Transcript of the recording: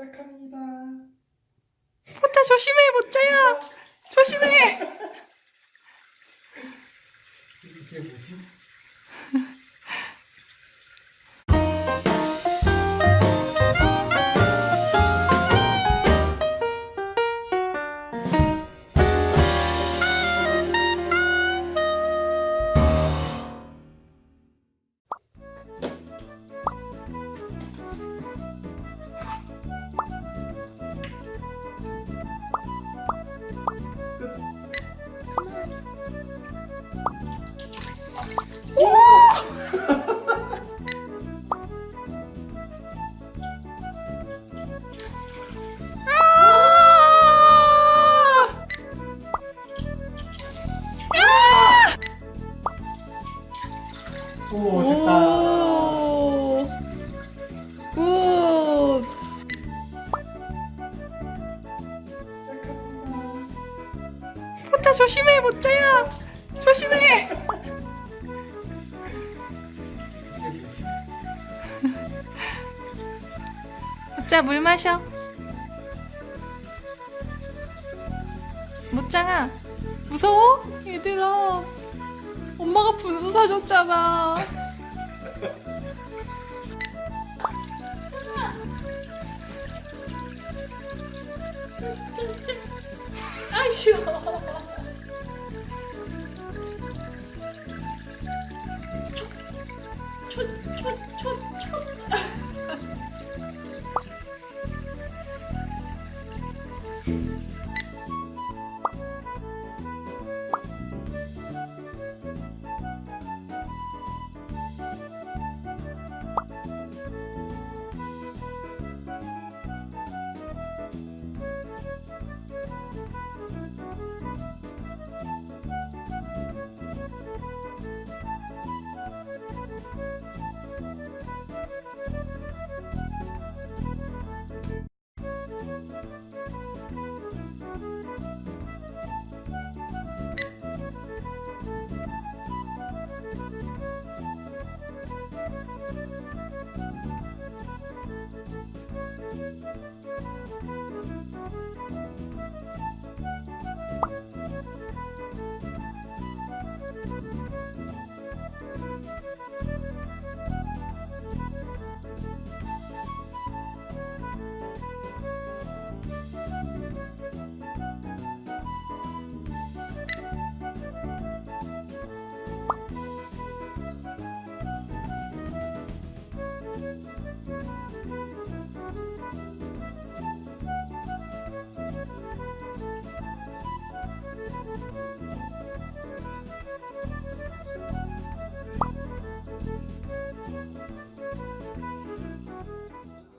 시작합니다. 모짜 조심해 모짜야 조심해 이게 뭐지? 오 됐다. 오. 굿. 모짜 조심해 모짜야 조심해? 모짜 물 마셔 모짱아 무서워? 얘들아 엄마가 분수 사줬잖아. 아이 싫어. 촛, 촛, 촛, 촛. Thank you.